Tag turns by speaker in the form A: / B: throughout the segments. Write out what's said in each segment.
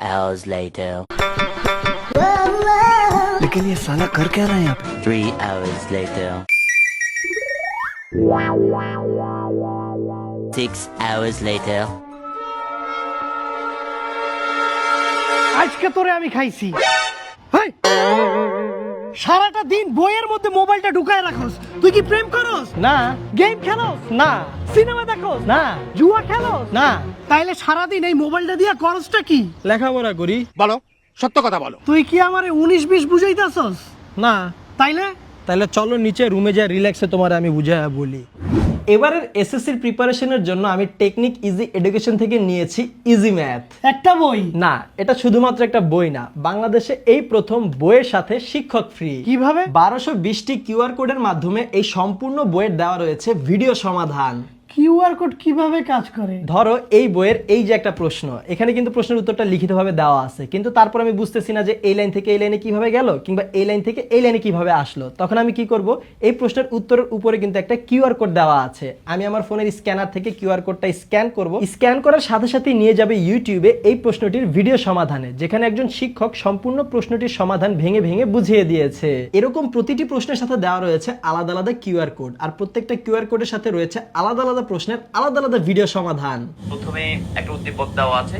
A: hours later.
B: लेकिन ये साला कर क्या रहा है यहाँ पे
A: Three hours later. Six hours later.
C: আজকে তোরে আমি খাইছি হেই! সারাটা দিন বইয়ের মধ্যে মোবাইলটা ঢুকায় রাখোস। তুই কি প্রেম করস?
D: না।
C: গেম খেলোস?
D: না।
C: সিনেমা দেখোস?
D: না।
C: জুয়া খেলোস?
D: না।
C: তাইলে সারাদিন এই মোবাইলটা দিয়া করসটা কি?
D: লেখাপড়া করি।
E: বলো সত্য কথা বলো।
C: তুই কি আমারে উনিশ বিশ বুঝাইতাছস?
D: না।
C: তাইলে?
D: তাইলে চলো নিচে রুমে যা রিল্যাক্সে তোমার আমি বুঝাই বলি। এবারের এসএসসির প্রিপারেশনের জন্য আমি টেকনিক ইজি এডুকেশন থেকে নিয়েছি ইজি ম্যাথ
C: একটা বই?
D: না এটা শুধুমাত্র একটা বই না বাংলাদেশে এই প্রথম বইয়ের সাথে শিক্ষক ফ্রি
C: কীভাবে?
D: বারোশো বিশটি কিউআর কোডের মাধ্যমে এই সম্পূর্ণ বইয়ের দেওয়া রয়েছে ভিডিও সমাধান।
C: কিউআর কোড কীভাবে কাজ করে?
D: ধরো এই বইয়ের এই যে একটা প্রশ্ন, এখানে কিন্তু প্রশ্নের উত্তরটা লিখিতভাবে দেওয়া আছে। কিন্তু তারপর আমি বুঝতেছি না যে এই লাইন থেকে এই লাইনে কীভাবে গেল কিংবা এই লাইন থেকে এই লাইনে কীভাবে আসলো। তখন আমি কি করব? এই প্রশ্নের উত্তরের উপরে কিন্তু একটা কিউআর কোড দেওয়া আছে। আমি আমার ফোনের স্ক্যানার থেকে কিউআর কোডটা স্ক্যান করব। স্ক্যান করার সাথে সাথে নিয়ে যাবে ইউটিউবে এই প্রশ্নটির ভিডিও সমাধানে, যেখানে একজন শিক্ষক সম্পূর্ণ প্রশ্নটির সমাধান ভেঙে ভেঙে বুঝিয়ে দিয়েছে। এরকম প্রতিটি প্রশ্নের সাথে দেওয়া রয়েছে আলাদা আলাদা কিউআর কোড, আর প্রত্যেকটা কিউআর কোডের সাথে রয়েছে আলাদা আলাদা প্রশ্নের আলাদা আলাদা ভিডিও সমাধান।
F: প্রথমে একটা উদ্দীপক দেওয়া আছে।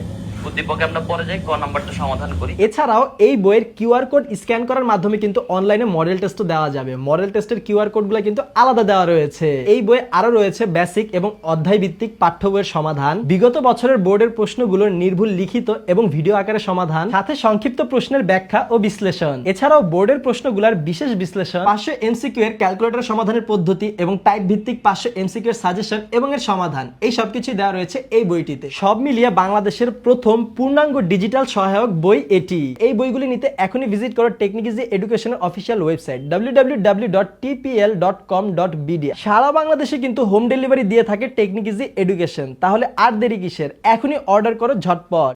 F: উদ্দীপকে আমরা পরে যাই, ক নাম্বারটা সমাধান করি।
D: এছাড়াও এই বইয়ের কিউআর কোড স্ক্যান করার মাধ্যমে কিন্তু অনলাইনে মডেল টেস্টও দেওয়া যাবে। মডেল টেস্টের কিউআর কোডগুলো কিন্তু আলাদা দেওয়া রয়েছে। এই বইয়ে আরও রয়েছে বেসিক এবং অধ্যায় ভিত্তিক পাঠ্য বইয়ের সমাধান, বিগত বছরের বোর্ডের প্রশ্নগুলোর নির্ভুল লিখিত এবং ভিডিও আকারে সমাধান, সাথে সংক্ষিপ্ত প্রশ্নের ব্যাখ্যা ও বিশ্লেষণ। এছাড়াও বোর্ডের প্রশ্নগুলোর বিশেষ বিশ্লেষণ, পাঁচশো এমসিকিউ এর ক্যালকুলেটর সমাধানের পদ্ধতি এবং টাইপ ভিত্তিক পাঁচশো এমসিকিউ এর সাজেশন এবং এর সমাধান। এই সবকিছু দেওয়া রয়েছে এই বইটিতে। সব মিলিয়ে বাংলাদেশের প্রথম পূর্ণাঙ্গ ডিজিটাল সহায়ক বই এটি। এই বইগুলি নিতে এখনই ভিজিট করো টেকনিকিজি এডুকেশনের অফিসিয়াল ওয়েবসাইট, www.tpl.com.bd সারা বাংলাদেশে কিন্তু হোম ডেলিভারি দিয়ে থাকে টেকনিকিজি এডুকেশন। তাহলে আর দেরি কিসের? এখনই অর্ডার করো ঝটপট।